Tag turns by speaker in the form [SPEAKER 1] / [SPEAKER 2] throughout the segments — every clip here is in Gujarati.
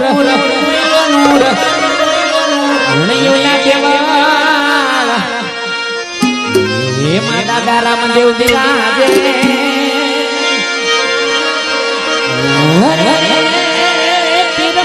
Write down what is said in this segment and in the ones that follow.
[SPEAKER 1] નૂર નૂર ઘણીઓના કેવાળ હે મા દાદા રામદેવ બિરાજે અરે તીર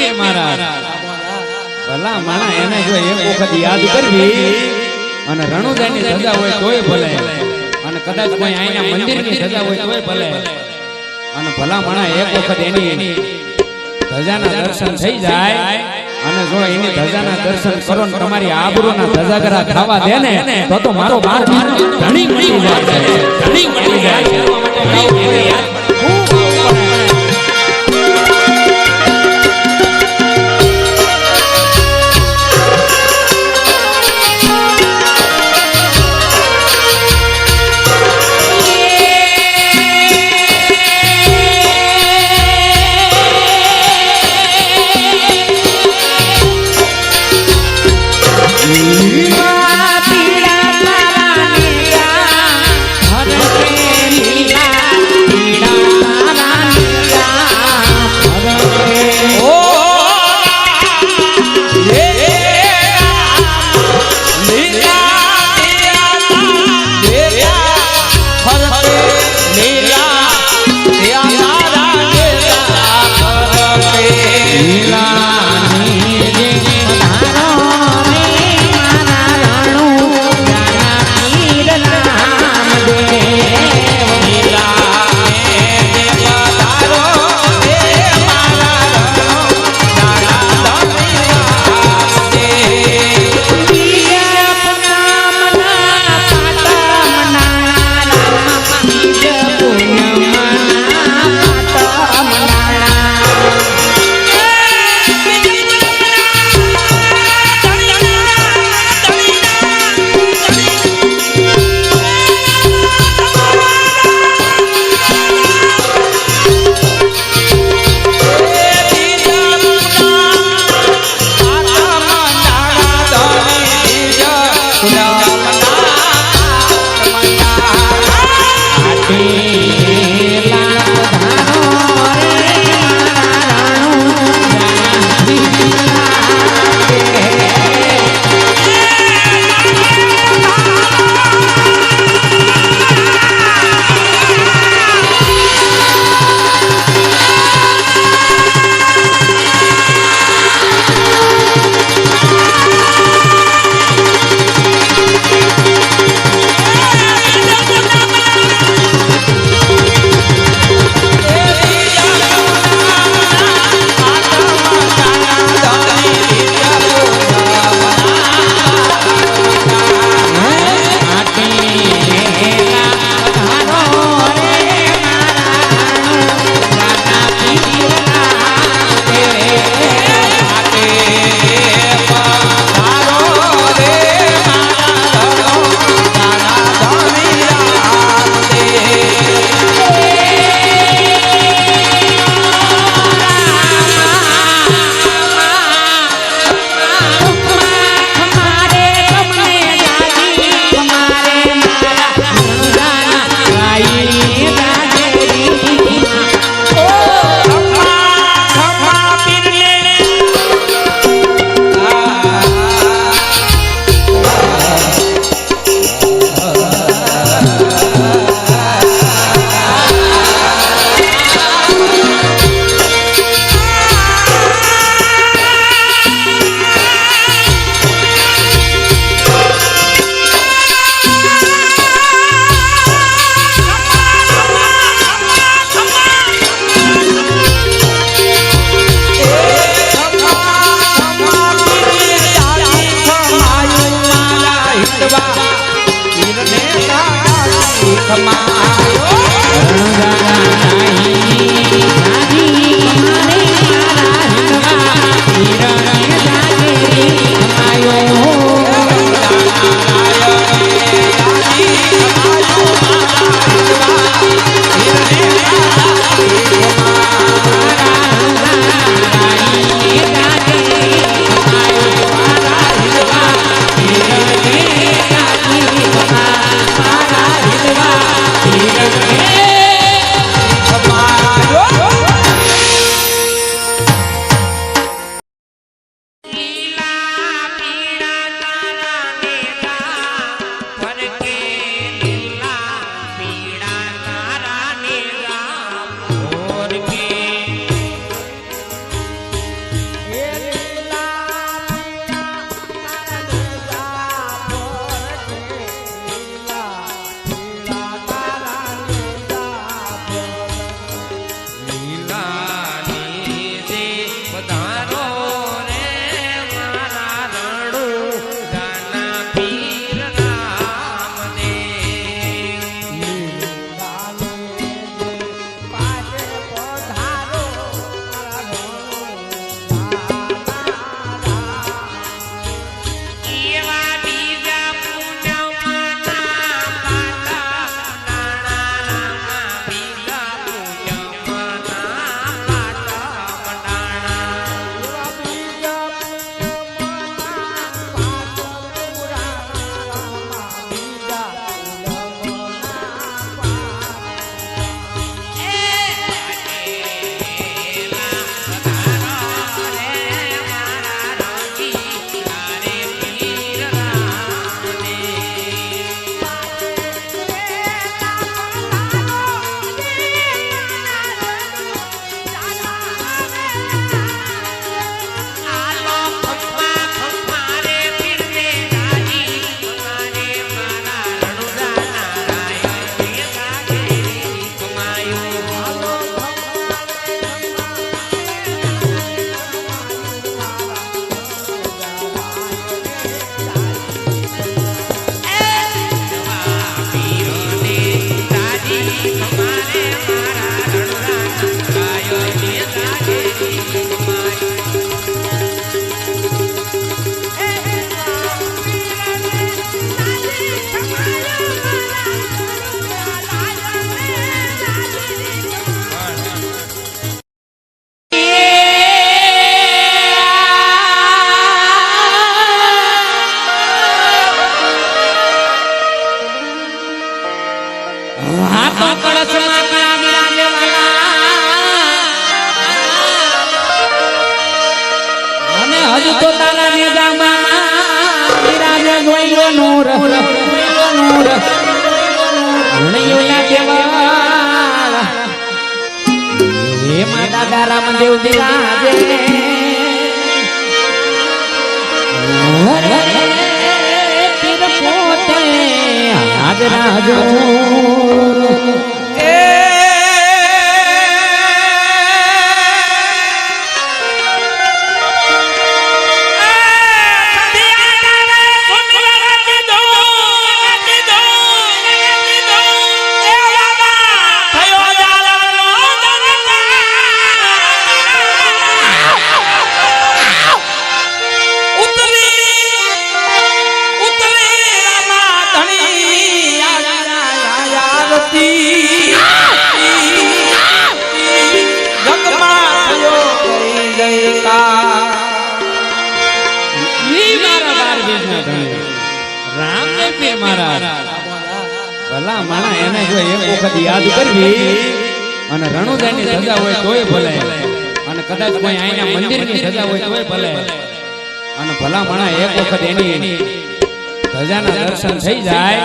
[SPEAKER 1] રામદેવ મારા. ભલા માણા એને જો એક વખત યાદ કરવી અને રણુદાની સજા હોય તોય ભલે. અને કદાચ કોઈ આઈના મંદિરની સજા હોય તોય ભલે. અને ભલા માણા એક વખત એની ધજાના દર્શન થઈ જાય અને જો એની ધજાના દર્શન કરો ને તમારી આબરૂના ધજાગરા ખાવા દે ને, તો તો મારો બાર ધણી મળી જાય. ધણી મળી જાય. નૂર, નૂર. ઘણીઓના દેવાળ. હે માતા દારા દેવ બિરાજે પીર પોતે ભલા માણા એને જો એક વખત યાદ કરવી અને રણુદાની સજા હોય તોય ભલે. અને કદાચ કોઈ આઈના મંદિરની સજા હોય તોય ભલે. અને ભલા માણા એક વખત એની ધજાના દર્શન થઈ જાય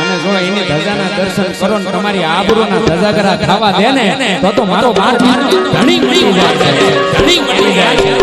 [SPEAKER 1] અને જો એની ધજાના દર્શન કરો ને તમારી આબરૂના ધજાગરા ખાવા દે ને, તો તો મારો બાર ધણી મળી જાય. છે ધણી મળી જાય. છે